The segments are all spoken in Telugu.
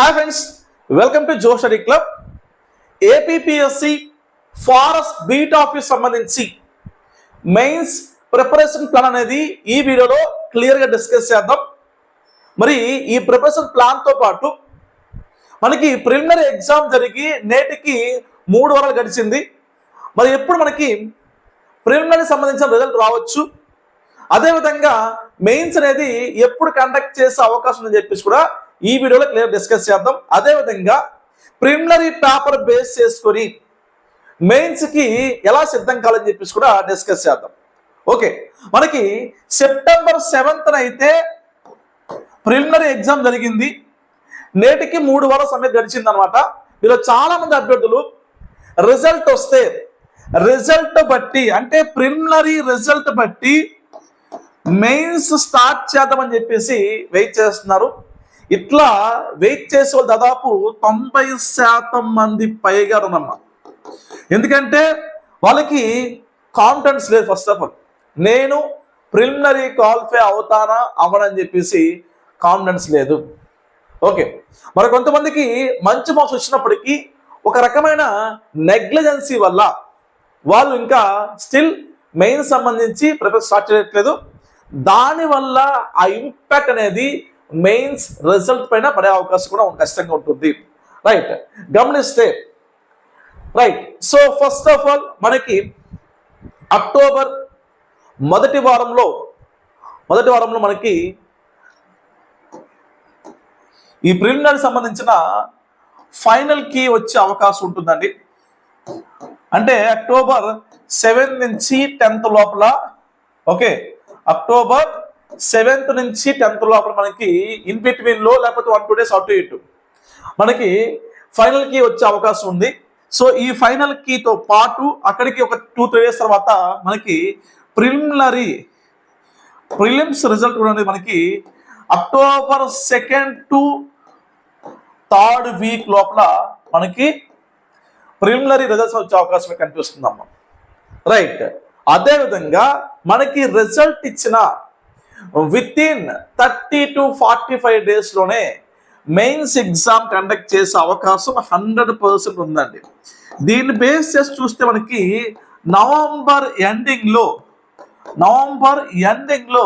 Hi friends welcome to Jo study club. APSC forest beat office సంబంధించి మెయిన్స్ ప్రిపరేషన్ ప్లాన్ అనేది ఈ వీడియోలో క్లియర్గా డిస్కస్ చేద్దాం. మరి ఈ ప్రిపరేషన్ ప్లాన్తో పాటు మనకి ప్రిలిమినరీ ఎగ్జామ్ జరిగి నేటికి మూడు వారాలు గడిచింది. మరి ఎప్పుడు మనకి ప్రిలిమినరీ సంబంధించిన రిజల్ట్ రావచ్చు? అదేవిధంగా మెయిన్స్ అనేది ఎప్పుడు కండక్ట్ చేసే అవకాశం అని చెప్పేసి కూడా ఈ వీడియోలో క్లియర్ డిస్కస్ చేద్దాం. అదేవిధంగా ప్రిలిమినరీ పేపర్ బేస్ చేసుకొని మెయిన్స్కి ఎలా సిద్ధం కాలని చెప్పేసి కూడా డిస్కస్ చేద్దాం. ఓకే మనకి సెప్టెంబర్ సెవెంత్న అయితే ప్రిలిమినరీ ఎగ్జామ్ జరిగింది. నేటికి మూడు వారాల సమయం గడిచింది అనమాట ఇలా చాలా మంది అభ్యర్థులు రిజల్ట్ వస్తే రిజల్ట్ బట్టి అంటే ప్రిలిమినరీ రిజల్ట్ బట్టి మెయిన్స్ స్టార్ట్ చేద్దామని చెప్పేసి వెయిట్ చేస్తున్నారు. ఇట్లా వెయిట్ చేసే వాళ్ళు దాదాపు తొంభై శాతం మంది పైగా ఉన్నమ్మా ఎందుకంటే వాళ్ళకి కాన్ఫిడెన్స్ లేదు ఫస్ట్ ఆఫ్ ఆల్ నేను ప్రిలిమినరీ క్వాలిఫై అవుతానా అవ్వనని చెప్పేసి కాన్ఫిడెన్స్ లేదు. ఓకే మరి కొంతమందికి మంచి మార్క్స్ వచ్చినప్పటికీ ఒక రకమైన నెగ్లిజెన్సీ వల్ల వాళ్ళు ఇంకా స్టిల్ మెయిన్ సంబంధించి ప్రిపేర్ స్టార్ట్ చేయట్లేదు. దానివల్ల ఆ ఇంపాక్ట్ అనేది మెయిన్స్ రిజల్ట్ పైన పడే అవకాశం కూడా ఖచ్చితంగా ఉంటుంది. రైట్ గమనిస్తే right so first of all మనకి అక్టోబర్ మొదటి వారంలో మొదటి వారంలో మనకి ఈ ప్రిలిమినరీ సంబంధించిన ఫైనల్కి వచ్చే అవకాశం ఉంటుందండి. అంటే అక్టోబర్ సెవెన్ నుంచి టెన్త్ లోపల ఓకే అక్టోబర్ సెవెంత్ నుంచి టెన్త్ లోపల మనకి ఇన్ బిట్వీన్లో లేకపోతే వన్ టూ డేస్ అటు ఇటు. మనకి ఫైనల్కి వచ్చే అవకాశం ఉంది. సో ఈ ఫైనల్ కీతో పాటు అక్కడికి ఒక టూ త్రీ డేస్ తర్వాత మనకి ప్రిలిమినరీ ప్రిలిమ్స్ రిజల్ట్ కూడా అనేది మనకి. October second to third week లోపల మనకి ప్రిలిమినరీ రిజల్ట్స్ వచ్చే అవకాశం కనిపిస్తుందమ్మా. రైట్. అదేవిధంగా మనకి రిజల్ట్ ఇచ్చిన with in thirty to forty five డేస్లోనే మెయిన్స్ ఎగ్జామ్ కండక్ట్ చేసే అవకాశం హండ్రెడ్ పర్సెంట్ ఉందండి. దీన్ని బేస్ చేసి చూస్తే మనకి నవంబర్ ఎండింగ్లో నవంబర్ ఎండింగ్లో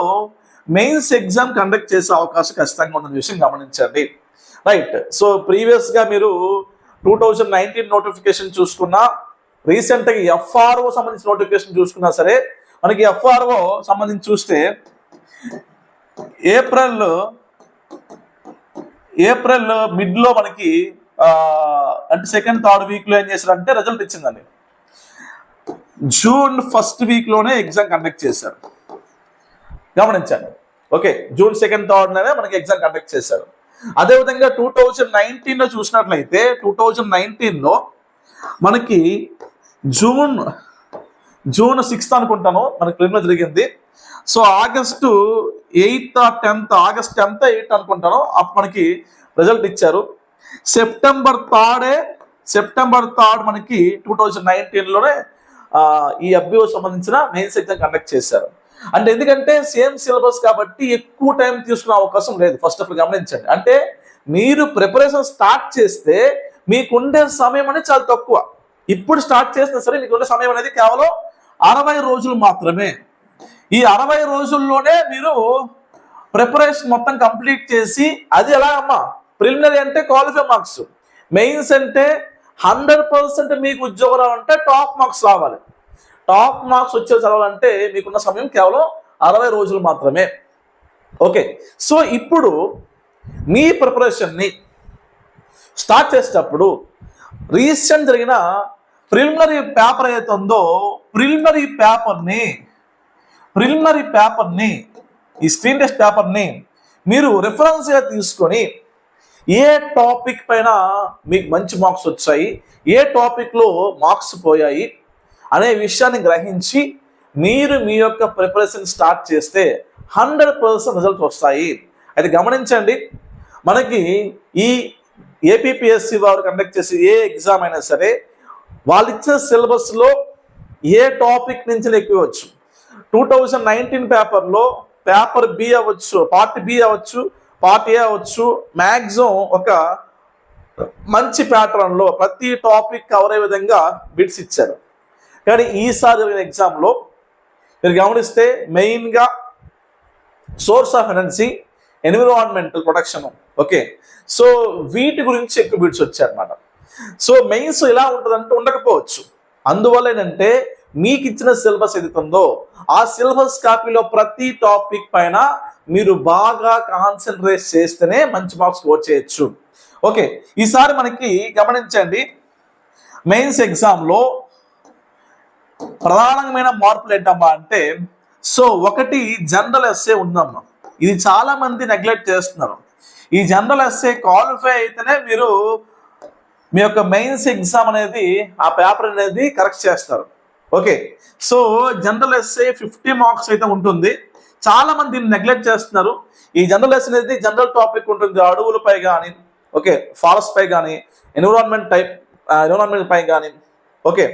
మెయిన్స్ ఎగ్జామ్ కండక్ట్ చేసే అవకాశం ఖచ్చితంగా ఉందన్న విషయం గమనించండి. రైట్ సో ప్రీవియస్గా మీరు టూ థౌజండ్ నైన్టీన్ నోటిఫికేషన్ చూసుకున్నా రీసెంట్గా ఎఫ్ఆర్ఓ సంబంధించిన నోటిఫికేషన్ చూసుకున్నా సరే మనకి ఎఫ్ఆర్ఓ సంబంధించి చూస్తే ఏప్రిల్ ఏప్రిల్ మిడ్లో మనకి అంటే సెకండ్ థర్డ్ వీక్లో ఏం చేశారంటే రిజల్ట్ ఇచ్చిందండి. జూన్ ఫస్ట్ వీక్లోనే ఎగ్జామ్ కండక్ట్ చేశారు. గమనించండి. ఓకే జూన్ సెకండ్ థర్డ్నే మనకి ఎగ్జామ్ కండక్ట్ చేశారు. అదేవిధంగా టూ థౌజండ్ నైన్టీన్లో చూసినట్లయితే టూ థౌజండ్ నైన్టీన్లో మనకి జూన్ జూన్ సిక్స్త్ అనుకుంటాను మనకి ప్రిలిమినరీ జరిగింది. So August eighth tenth August tenth eighth అనుకుంటాను అప్పుడు మనకి రిజల్ట్ ఇచ్చారు. సెప్టెంబర్ థర్డే సెప్టెంబర్ థర్డ్ మనకి టూ థౌజండ్ నైన్టీన్లోనే ఈ అభ్యూ సంబంధించిన మెయిన్స్ ఎగ్జామ్ కండక్ట్ చేశారు. అంటే ఎందుకంటే సేమ్ సిలబస్ కాబట్టి ఎక్కువ టైం తీసుకునే అవకాశం లేదు. ఫస్ట్ ఆఫ్ ఆల్ గమనించండి. అంటే మీరు ప్రిపరేషన్ స్టార్ట్ చేస్తే మీకుండే సమయం అనేది చాలా తక్కువ. ఇప్పుడు స్టార్ట్ చేసినా సరే మీకుండే సమయం అనేది కేవలం అరవై రోజులు మాత్రమే. ఈ అరవై రోజుల్లోనే మీరు ప్రిపరేషన్ మొత్తం కంప్లీట్ చేసి అది ఎలా అమ్మా? ప్రిలిమినరీ అంటే క్వాలిఫై మార్క్స్. మెయిన్స్ అంటే హండ్రెడ్ పర్సెంట్ మీకు ఉద్యోగం రావాలంటే టాప్ మార్క్స్ రావాలి. టాప్ మార్క్స్ వచ్చే చదవాలంటే మీకున్న సమయం కేవలం అరవై రోజులు మాత్రమే. ఓకే. సో ఇప్పుడు మీ ప్రిపరేషన్ని స్టార్ట్ చేసేటప్పుడు రీసెంట్ జరిగిన ప్రిలిమినరీ పేపర్ ఏదైతే ఉందో ప్రిలిమినరీ పేపర్ని ప్రిలిమినరీ పేపర్ని ఈ స్క్రీన్ టెస్ట్ పేపర్ని మీరు రెఫరెన్స్గా తీసుకొని ఏ టాపిక్ పైన మీకు మంచి మార్క్స్ వచ్చాయి ఏ టాపిక్లో మార్క్స్ పోయాయి అనే విషయాన్ని గ్రహించి మీరు మీ యొక్క ప్రిపరేషన్ స్టార్ట్ చేస్తే హండ్రెడ్ పర్సెంట్ రిజల్ట్ వస్తాయి. అది గమనించండి. మనకి ఈ ఏపీఎస్సి వారు కండక్ట్ చేసే ఏ ఎగ్జామ్ అయినా సరే వాళ్ళు ఇచ్చిన సిలబస్లో ఏ టాపిక్ నుంచి లెక్కివచ్చు టూ థౌజండ్ నైన్టీన్ పేపర్లో పేపర్ బి అవ్వచ్చు పార్ట్ బి అవ్వచ్చు పార్ట్ ఏ అవ్వచ్చు మ్యాక్సిమం ఒక మంచి ప్యాటర్న్లో ప్రతి టాపిక్ కవర్ అయ్యే విధంగా బిట్స్ ఇచ్చారు. కానీ ఈసారి జరిగిన ఎగ్జామ్లో మీరు గమనిస్తే మెయిన్గా source of energy environmental protection. Okay. So వీటి గురించి ఎక్కువ బిట్స్ వచ్చాయన్నమాట. సో మెయిన్స్ ఎలా ఉంటుందంటే ఉండకపోవచ్చు. అందువల్ల ఏంటంటే మీకు ఇచ్చిన సిలబస్ ఏదైతే ఉందో ఆ సిలబస్ కాపీలో ప్రతి టాపిక్ పైన మీరు బాగా కాన్సన్ట్రేట్ చేస్తేనే మంచి మార్క్స్ స్కోర్ చేయొచ్చు. ఓకే ఈసారి మనకి గమనించండి. మెయిన్స్ ఎగ్జామ్లో ప్రధానమైన మార్పులు ఏంటమ్మా అంటే సో ఒకటి జనరల్ ఎస్ఏ ఉందమ్మా. ఇది చాలా మంది నెగ్లెక్ట్ చేస్తున్నారు. ఈ జనరల్ ఎస్ఏ క్వాలిఫై అయితేనే మీరు మీ యొక్క మెయిన్స్ ఎగ్జామ్ అనేది ఆ పేపర్ అనేది కరెక్ట్ చేస్తారు. Okay so general essay fifty marks అయితే ఉంటుంది. చాలా మంది దీన్ని నెగ్లెక్ట్ చేస్తున్నారు. ఈ జనరల్ ఎస్ఏ అనేది జనరల్ టాపిక్ ఉంటుంది. అడవులపై కానీ ఓకే ఫారెస్ట్ పై కానీ ఎన్విరాన్మెంట్ టైప్ ఎన్విరాన్మెంట్ పై కానీ ఓకే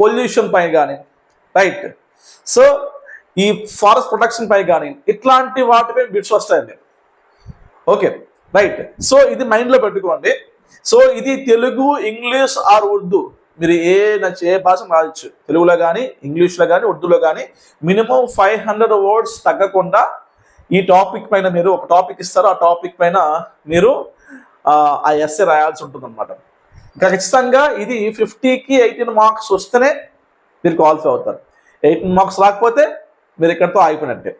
పొల్యూషన్ పై కానీ రైట్ సో ఈ ఫారెస్ట్ ప్రొటెక్షన్ పై కానీ ఇట్లాంటి వాటిపై బిట్స్ వస్తాయండి. ఓకే రైట్ సో ఇది మైండ్లో పెట్టుకోండి. సో ఇది తెలుగు ఇంగ్లీష్ ఆర్ ఉర్దూ. మీరు ఏ ఏ భాష రావచ్చు తెలుగులో కానీ ఇంగ్లీష్లో కానీ ఉర్దూలో కానీ మినిమం ఫైవ్ హండ్రెడ్ వర్డ్స్ తగ్గకుండా ఈ టాపిక్ పైన మీరు ఒక టాపిక్ ఇస్తారు. ఆ టాపిక్ పైన మీరు ఆ, ఆ ఎస్ఏ రాయాల్సి ఉంటుంది అనమాట ఇంకా ఖచ్చితంగా ఇది ఫిఫ్టీకి ఎయిటీన్ మార్క్స్ వస్తేనే మీరు క్వాలిఫై అవుతారు. ఎయిటీన్ మార్క్స్ రాకపోతే మీరు ఇక్కడితో ఆగిపోయినట్టే.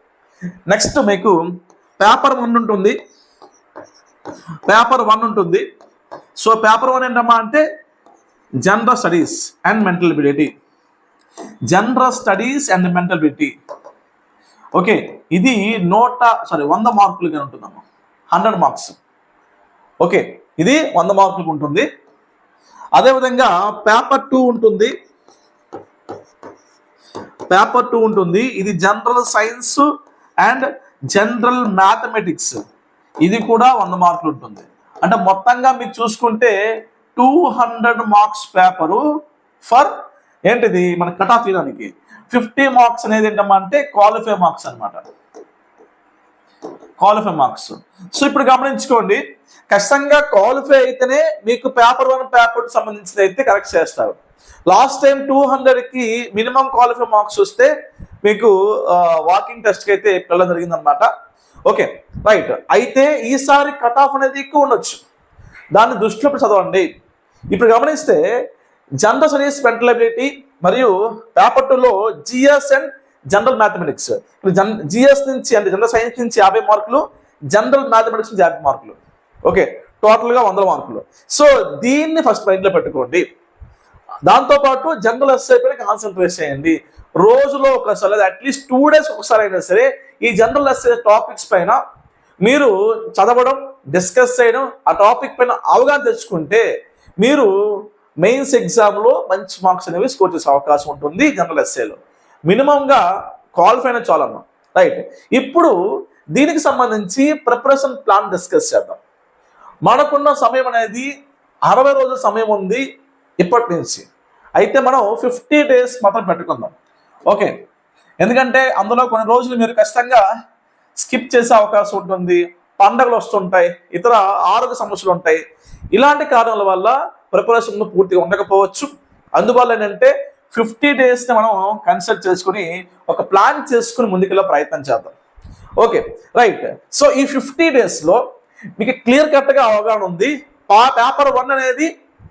నెక్స్ట్ మీకు పేపర్ వన్ ఉంటుంది. పేపర్ వన్ ఉంటుంది. సో పేపర్ వన్ ఏంటమ్మా అంటే general studies and mental ability general studies and mental ability okay ఇది నూట సారీ వంద మార్కులుగా ఉంటుందమ్మా. హండ్రెడ్ మార్క్స్ ఓకే ఇది వంద మార్కులకు ఉంటుంది. అదేవిధంగా పేపర్ టూ ఉంటుంది. పేపర్ టూ ఉంటుంది. ఇది general science and general mathematics ఇది కూడా వంద మార్కులు ఉంటుంది. అంటే మొత్తంగా మీకు చూసుకుంటే two hundred marks paper for ఏంటిది? మన కట్ ఆఫ్ ఇవ్వడానికి ఫిఫ్టీ మార్క్స్ అనేది ఏంటమ్మా అంటే క్వాలిఫై మార్క్స్ అన్నమాట. క్వాలిఫై మార్క్స్ సో ఇప్పుడు గమనించుకోండి. ఖచ్చితంగా క్వాలిఫై అయితేనే మీకు పేపర్ వన్ పేపర్ సంబంధించింది అయితే కరెక్ట్ చేస్తారు. లాస్ట్ టైం టూ కి మినిమం క్వాలిఫై మార్క్స్ వస్తే మీకు వాకింగ్ టెస్ట్కి అయితే వెళ్ళడం జరిగిందనమాట ఓకే రైట్ అయితే ఈసారి కట్ ఆఫ్ అనేది ఎక్కువ ఉండొచ్చు. దాన్ని దృష్టిలో చదవండి. ఇప్పుడు గమనిస్తే జనరల్ స్టడీస్ మెంటల్ మరియు పేపర్ టూలో జిఎస్ అండ్ జనరల్ మ్యాథమెటిక్స్ ఇప్పుడు జన్ జిఎస్ నుంచి అంటే జనరల్ సైన్స్ నుంచి యాభై మార్కులు జనరల్ మ్యాథమెటిక్స్ నుంచి యాభై మార్కులు. ఓకే టోటల్గా వందల మార్కులు. సో దీన్ని ఫస్ట్ మైండ్లో పెట్టుకోండి. దాంతోపాటు జనరల్ ఎస్ఐ పైన కాన్సన్ట్రేట్ చేయండి. రోజులో ఒకసారి లేదా అట్లీస్ట్ టూ డేస్ ఒకసారి అయినా సరే ఈ జనరల్ ఎస్ఐ టాపిక్స్ పైన మీరు చదవడం డిస్కస్ చేయడం ఆ టాపిక్ పైన అవగాహన తెచ్చుకుంటే మీరు మెయిన్స్ ఎగ్జామ్లో మంచి మార్క్స్ అనేవి స్కోర్ చేసే అవకాశం ఉంటుంది జనరల్ ఎస్ఏలో మినిమంగా క్వాలిఫై అయినా చాలమ్మా. రైట్ ఇప్పుడు దీనికి సంబంధించి ప్రిపరేషన్ ప్లాన్ డిస్కస్ చేద్దాం. మనకున్న సమయం అనేది అరవై రోజుల సమయం ఉంది ఇప్పటి నుంచి. అయితే మనం ఫిఫ్టీ డేస్ మాత్రం పెట్టుకుందాం. ఓకే. ఎందుకంటే అందులో కొన్ని రోజులు మీరు ఖచ్చితంగా స్కిప్ చేసే అవకాశం ఉంటుంది పండగలు వస్తుంటాయి ఇతర ఆరోగ్య సమస్యలు ఉంటాయి. ఇలాంటి కారణాల వల్ల ప్రిపరేషన్ పూర్తిగా ఉండకపోవచ్చు. అందువల్ల ఏంటంటే ఫిఫ్టీ డేస్ని మనం కన్సల్ట్ చేసుకుని ఒక ప్లాన్ చేసుకుని ముందుకెళ్ళే ప్రయత్నం చేద్దాం. Okay right. సో ఈ ఫిఫ్టీ డేస్లో మీకు క్లియర్ కట్గా అవగాహన ఉంది. పేపర్ వన్ అనేది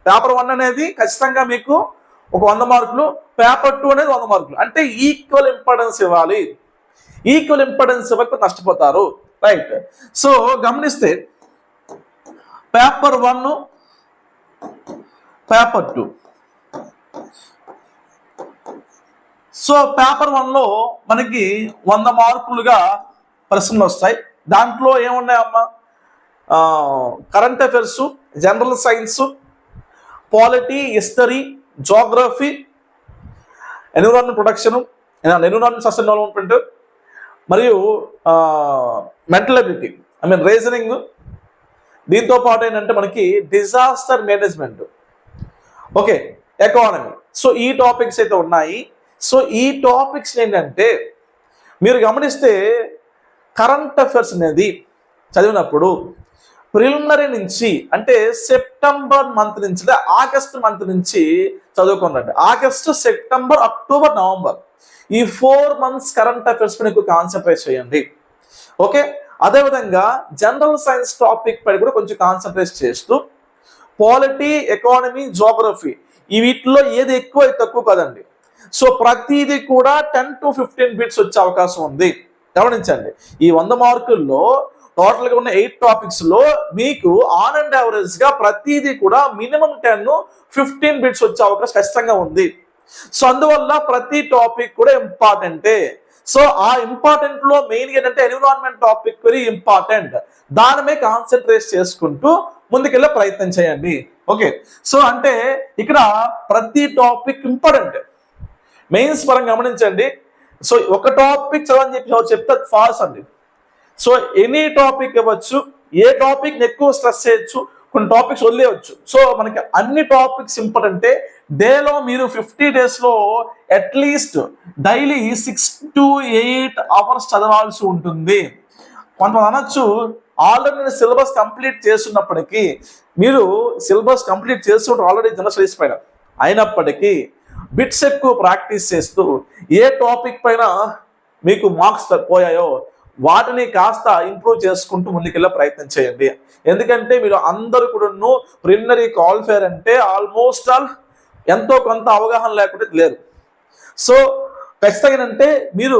పేపర్ వన్ అనేది ఖచ్చితంగా మీకు ఒక వంద మార్కులు పేపర్ టూ అనేది వంద మార్కులు. అంటే ఈక్వల్ ఇంపార్టెన్స్ ఇవ్వాలి. ఈక్వల్ ఇంపార్టెన్స్ ఇవ్వకపోతే నష్టపోతారు. రైట్ సో గమనిస్తే paper one paper two so paper వన్లో మనకి వంద మార్కులుగా ప్రశ్నలు వస్తాయి. దాంట్లో ఏమున్నాయమ్మా? Current affairs general science polity history geography environment protection environment sustain development మరియు mental ability I mean reasoning దీంతో పాటు ఏంటంటే మనకి disaster management okay economy so ఈ టాపిక్స్ అయితే ఉన్నాయి. సో ఈ టాపిక్స్ ఏంటంటే మీరు గమనిస్తే కరెంట్ అఫైర్స్ అనేది చదివినప్పుడు ప్రిలిమినరీ నుంచి అంటే సెప్టెంబర్ మంత్ నుంచి అంటే ఆగస్ట్ మంత్ నుంచి చదువుకోండి ఆగస్ట్ సెప్టెంబర్ అక్టోబర్ నవంబర్. ఈ ఫోర్ మంత్స్ కరెంట్ అఫైర్స్ పైన ఎక్కువ కాన్సన్ట్రేట్ చేయండి. ఓకే? అదేవిధంగా జనరల్ సైన్స్ టాపిక్ పై కూడా కొంచెం కాన్సన్ట్రేట్ చేస్తూ పాలిటీ ఎకానమీ జోగ్రఫీ ఈ వీటిలో ఏది ఎక్కువ తక్కువ కదండి. సో ప్రతిదీ కూడా టెన్ టు ఫిఫ్టీన్ బిట్స్ వచ్చే అవకాశం ఉంది. గమనించండి. ఈ వంద మార్కుల్లో టోటల్గా ఉన్న ఎయిట్ టాపిక్స్లో మీకు ఆన్ అండ్ యావరేజ్గా ప్రతిదీ కూడా మినిమం టెన్ ఫిఫ్టీన్ బిట్స్ వచ్చే అవకాశం ఖచ్చితంగా ఉంది. సో అందువల్ల ప్రతి టాపిక్ కూడా ఇంపార్టెంటే. సో ఆ ఇంపార్టెంట్లో మెయిన్ ఏంటంటే ఎన్విరాన్మెంట్ టాపిక్ వెరీ ఇంపార్టెంట్. దాని మీద కాన్సన్ట్రేట్ చేసుకుంటూ ముందుకెళ్ళే ప్రయత్నం చేయండి. ఓకే. సో అంటే ఇక్కడ ప్రతి టాపిక్ ఇంపార్టెంట్. మెయిన్స్ పరంగా గమనించండి. సో ఒక టాపిక్ చదవని చెప్పి చెప్తే ఫాల్స్ అండి. సో ఎనీ టాపిక్ ఇవ్వచ్చు ఏ టాపిక్ ఎక్కువ స్ట్రెస్ చేయొచ్చు కొన్ని టాపిక్స్ వదిలేయచ్చు. సో మనకి అన్ని టాపిక్స్ ఇంపార్టెంటే డేలో మీరు ఫిఫ్టీ డేస్లో at least daily six to eight hours చదవాల్సి ఉంటుంది. కొంతమంది అనొచ్చు ఆల్రెడీ నేను సిలబస్ కంప్లీట్ చేస్తున్నప్పటికీ మీరు సిలబస్ కంప్లీట్ చేస్తుంటారు ఆల్రెడీ జనరల్ స్టడీస్ పైన అయినప్పటికీ బిట్స్ ఎక్కువ ప్రాక్టీస్ చేస్తూ ఏ టాపిక్ పైన మీకు మార్క్స్ పోయాయో వాటిని కాస్త ఇంప్రూవ్ చేసుకుంటూ ముందుకెళ్ళే ప్రయత్నం చేయండి. ఎందుకంటే మీరు అందరూ కూడా ప్రిలిమినరీ క్వాలిఫైర్ అంటే ఆల్మోస్ట్ ఆల్ ఎంతో కొంత అవగాహన లేకుండా లేరు సో ఖచ్చితంగా అంటే మీరు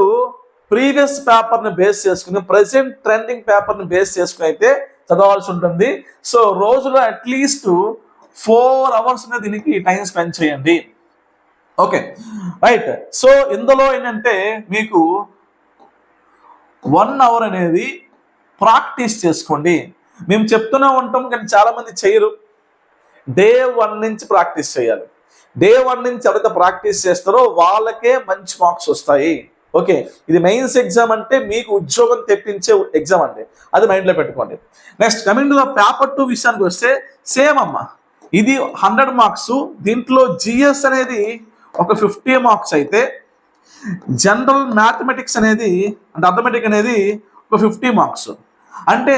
ప్రీవియస్ పేపర్ని బేస్ చేసుకుని ప్రజెంట్ ట్రెండింగ్ పేపర్ని బేస్ చేసుకుని అయితే చదవాల్సి ఉంటుంది. సో రోజులో అట్లీస్ట్ ఫోర్ అవర్స్ దీనికి టైం స్పెండ్ చేయండి. ఓకే రైట్ సో ఇందులో ఏంటంటే మీకు వన్ అవర్ అనేది ప్రాక్టీస్ చేసుకోండి. మేము చెప్తూనే ఉంటాం కానీ చాలామంది చేయరు. డే వన్ నుంచి ప్రాక్టీస్ చేయాలి. డే వన్ నుంచి ఎవరైతే ప్రాక్టీస్ చేస్తారో వాళ్ళకే మంచి మార్క్స్ వస్తాయి. ఓకే ఇది మెయిన్స్ ఎగ్జామ్ అంటే మీకు ఉద్యోగం తెప్పించే ఎగ్జామ్ అండి. అది మైండ్లో పెట్టుకోండి. Next coming to paper two విషయానికి వస్తే సేమ్ అమ్మ. ఇది హండ్రెడ్ మార్క్స్ దీంట్లో జిఎస్ అనేది ఒక ఫిఫ్టీ మార్క్స్ అయితే జనరల్ మ్యాథమెటిక్స్ అనేది అంటే అథమెటిక్ అనేది ఒక ఫిఫ్టీ మార్క్స్. అంటే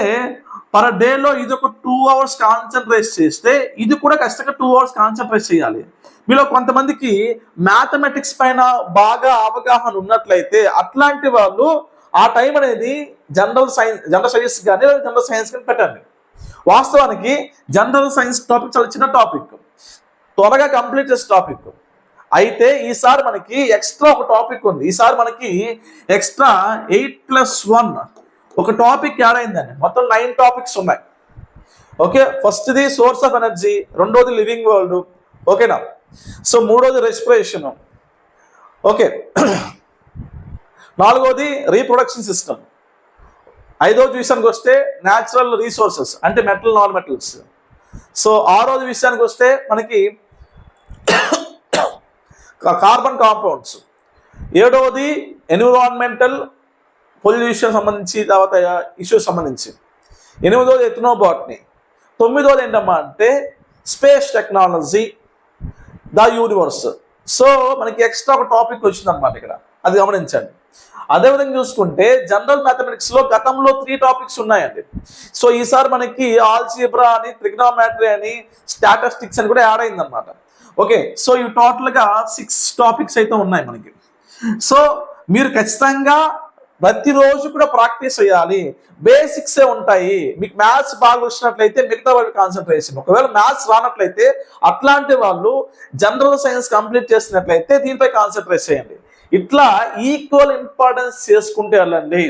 పర్ డేలో ఇది ఒక టూ అవర్స్ కాన్సన్ట్రేట్ చేస్తే ఇది కూడా ఖచ్చితంగా టూ అవర్స్ కాన్సన్ట్రేట్ చేయాలి. మీలో కొంతమందికి మ్యాథమెటిక్స్ పైన బాగా అవగాహన ఉన్నట్లయితే అట్లాంటి వాళ్ళు ఆ టైం అనేది జనరల్ సైన్స్ జనరల్ స్టడీస్ కానీ జనరల్ సైన్స్ కానీ పెట్టండి. వాస్తవానికి జనరల్ సైన్స్ టాపిక్ చాలా చిన్న టాపిక్. త్వరగా కంప్లీట్ చేసే టాపిక్. అయితే ఈసారి మనకి ఎక్స్ట్రా ఒక టాపిక్ ఉంది. ఈసారి మనకి ఎక్స్ట్రా ఎయిట్ ప్లస్ వన్ ఒక టాపిక్ యాడ్ అయిందండి. మొత్తం నైన్ టాపిక్స్ ఉన్నాయి. ఓకే? ఫస్ట్ది సోర్స్ ఆఫ్ ఎనర్జీ రెండోది లివింగ్ వరల్డ్ ఓకేనా సో మూడోది రెస్పిరేషన్ ఓకే? నాలుగోది రీప్రొడక్షన్ సిస్టమ్ ఐదోది విషయానికి వస్తే న్యాచురల్ రీసోర్సెస్ అంటే మెటల్ నాన్ మెటల్స్ సో ఆరోది విషయానికి వస్తే మనకి కార్బన్ కాంపౌండ్స్. ఏడవది ఎన్విరాన్మెంటల్ పొల్యూషన్ సంబంధించి తర్వాత ఇష్యూస్ సంబంధించి. ఎనిమిదోది ఎథనోబాట్ని. తొమ్మిదోది ఏంటమ్మా అంటే space technology the universe. So మనకి ఎక్స్ట్రా ఒక టాపిక్ వచ్చిందనమాట ఇక్కడ. అది గమనించండి. అదేవిధంగా చూసుకుంటే జనరల్ మ్యాథమెటిక్స్లో గతంలో త్రీ టాపిక్స్ ఉన్నాయండి. సో ఈసారి మనకి ఆల్జీబ్రా అని ట్రిగ్నోమెట్రీ అని స్టాటిస్టిక్స్ అని కూడా యాడ్ అయిందనమాట ఓకే సో ఇవి టోటల్గా సిక్స్ టాపిక్స్ అయితే ఉన్నాయి మనకి. సో మీరు ఖచ్చితంగా ప్రతిరోజు కూడా ప్రాక్టీస్ చేయాలి. బేసిక్సే ఉంటాయి. మీకు మ్యాథ్స్ బాగా వచ్చినట్లయితే మిగతా వాళ్ళు కాన్సన్ట్రేషన్ ఒకవేళ మ్యాథ్స్ రానట్లయితే అట్లాంటి వాళ్ళు జనరల్ సైన్స్ కంప్లీట్ చేసినట్లయితే దీనిపై కాన్సన్ట్రేట్ చేయండి. ఇట్లా ఈక్వల్ ఇంపార్టెన్స్ చేసుకుంటే వెళ్ళండి.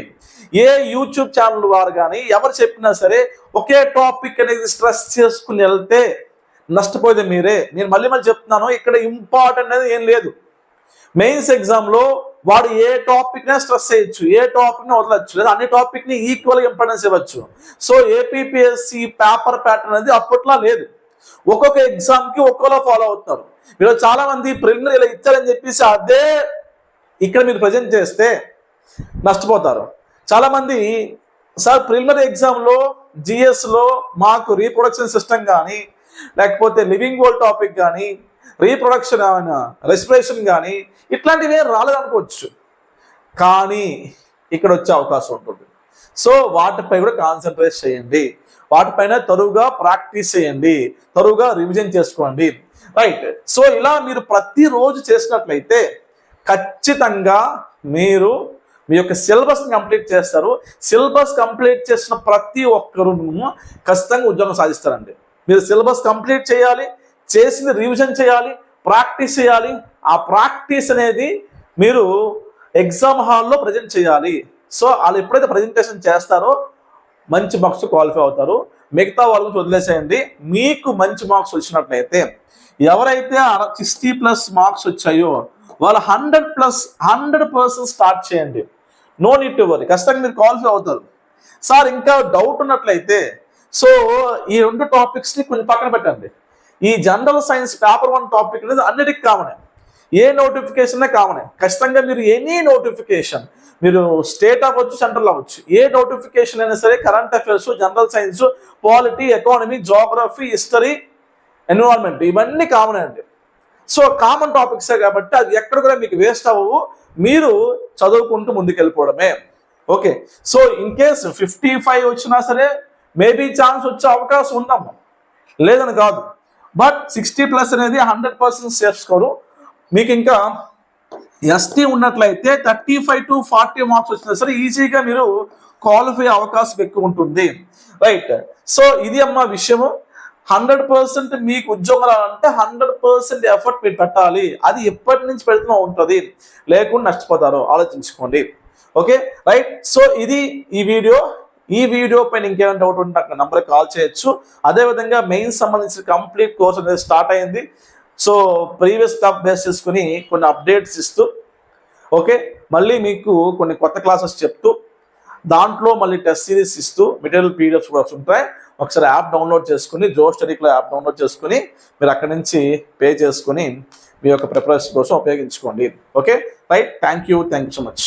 ఏ యూట్యూబ్ ఛానల్ వారు కానీ ఎవరు చెప్పినా సరే ఒకే టాపిక్ అనేది స్ట్రెస్ చేసుకుని వెళ్తే నష్టపోయేది మీరే. నేను మళ్ళీ మళ్ళీ చెప్తున్నాను ఇక్కడ ఇంపార్టెంట్ అనేది ఏం లేదు. మెయిన్స్ ఎగ్జామ్లో వాడు ఏ టాపిక్నే స్ట్రెస్ చేయొచ్చు ఏ టాపిక్ని వదలచ్చు లేదా అన్ని టాపిక్ని ఈక్వల్గా ఈక్వల్ ఇంపార్టెన్స్ ఇవ్వచ్చు. సో ఏపీపీఎస్సి పేపర్ ప్యాటర్న్ అనేది అప్పట్లో లేదు. ఒక్కొక్క ఎగ్జామ్కి ఒక్కోలా ఫాలో అవుతున్నారు. మీరు చాలామంది ప్రిలిమినరీ ఇలా ఇచ్చారని చెప్పేసి అదే ఇక్కడ మీరు ప్రజెంట్ చేస్తే నష్టపోతారు. చాలామంది సార్ ప్రిలిమినరీ ఎగ్జామ్లో జిఎస్లో మాకు రీప్రొడక్షన్ సిస్టమ్ కానీ లేకపోతే లివింగ్ వరల్డ్ టాపిక్ కానీ రీప్రొడక్షన్ రెస్పిరేషన్ కానీ ఇట్లాంటివి రాలేదనుకోవచ్చు కానీ ఇక్కడ వచ్చే అవకాశం ఉంటుంది. సో వాటిపై కూడా కాన్సన్ట్రేట్ చేయండి. వాటిపైన తరువుగా ప్రాక్టీస్ చేయండి. తరువుగా రివిజన్ చేసుకోండి. రైట్. సో ఇలా మీరు ప్రతిరోజు చేసినట్లయితే ఖచ్చితంగా మీరు మీ యొక్క సిలబస్ కంప్లీట్ చేస్తారు. సిలబస్ కంప్లీట్ చేసిన ప్రతి ఒక్కరు ఖచ్చితంగా ఉద్యోగం సాధిస్తారండి. మీరు సిలబస్ కంప్లీట్ చేయాలి చేసింది రివిజన్ చేయాలి ప్రాక్టీస్ చేయాలి. ఆ ప్రాక్టీస్ అనేది మీరు ఎగ్జామ్ హాల్లో ప్రజెంట్ చేయాలి. సో వాళ్ళు ఎప్పుడైతే ప్రజెంటేషన్ చేస్తారో మంచి మార్క్స్ క్వాలిఫై అవుతారు. మిగతా వాళ్ళ గురించి వదిలేసేయండి. మీకు మంచి మార్క్స్ వచ్చినట్లయితే ఎవరైతే సిక్స్టీ ప్లస్ మార్క్స్ వచ్చాయో వాళ్ళు hundred plus hundred percent start చేయండి. No need to worry. ఖచ్చితంగా మీరు క్వాలిఫై అవుతారు. సార్ ఇంకా డౌట్ ఉన్నట్లయితే సో ఈ రెండు టాపిక్స్ని కొంచెం పక్కన పెట్టండి. ఈ general science paper one topic అనేది అన్నిటికి కామనే ఏ. నోటిఫికేషన్ కామనే ఖచ్చితంగా మీరు ఎనీ నోటిఫికేషన్ మీరు స్టేట్ అవ్వచ్చు సెంట్రల్ అవ్వచ్చు ఏ నోటిఫికేషన్ అయినా సరే current affairs general science polity economy geography history environment ఇవన్నీ కామన్ అండి. సో కామన్ టాపిక్సే కాబట్టి అది ఎక్కడ కూడా మీకు వేస్ట్ అవ్వవు. మీరు చదువుకుంటూ ముందుకెళ్ళిపోవడమే. Okay. So in case fifty five వచ్చినా సరే మేబీ ఛాన్స్ వచ్చే అవకాశం ఉందమ్మా. లేదని కాదు. బట్ సిక్స్టీ ప్లస్ అనేది హండ్రెడ్ పర్సెంట్ సేఫ్ స్కోరు మీకు ఇంకా ఎస్టీ ఉన్నట్లయితే thirty five to forty marks వచ్చినా సరే ఈజీగా మీరు క్వాలిఫై అవకాశం ఎక్కువ ఉంటుంది. రైట్ సో ఇది అమ్మ విషయము. హండ్రెడ్ పర్సెంట్ మీకు ఉద్యోగం రావాలంటే హండ్రెడ్ పర్సెంట్ ఎఫర్ట్ మీరు పెట్టాలి. అది ఎప్పటి నుంచి పెడుతున్నా ఉంటుంది. లేకుండా నష్టపోతారు. ఆలోచించుకోండి. ఓకే రైట్ సో ఇది ఈ వీడియో ఈ వీడియో పైన ఇంకేమైనా డౌట్ ఉంటే నాకు నంబర్ కాల్ చేయొచ్చు. అదేవిధంగా మెయిన్ సంబంధించిన కంప్లీట్ కోర్స్ అనేది స్టార్ట్ అయింది. సో ప్రీవియస్ టాప్ బేస్ చేసుకుని కొన్ని అప్డేట్స్ ఇస్తూ ఓకే మళ్ళీ మీకు కొన్ని కొత్త క్లాసెస్ చెప్తూ దాంట్లో మళ్ళీ టెస్ట్ సిరీస్ ఇస్తూ మెటీరియల్ పీడిఎఫ్స్ కూడా ఉంటాయి ఒకసారి యాప్ డౌన్లోడ్ చేసుకుని జో స్టడీలో యాప్ డౌన్లోడ్ చేసుకుని మీరు అక్కడి నుంచి పే చేసుకుని మీ యొక్క ప్రిపరేషన్ కోసం ఉపయోగించుకోండి. Okay right thank you thank you so much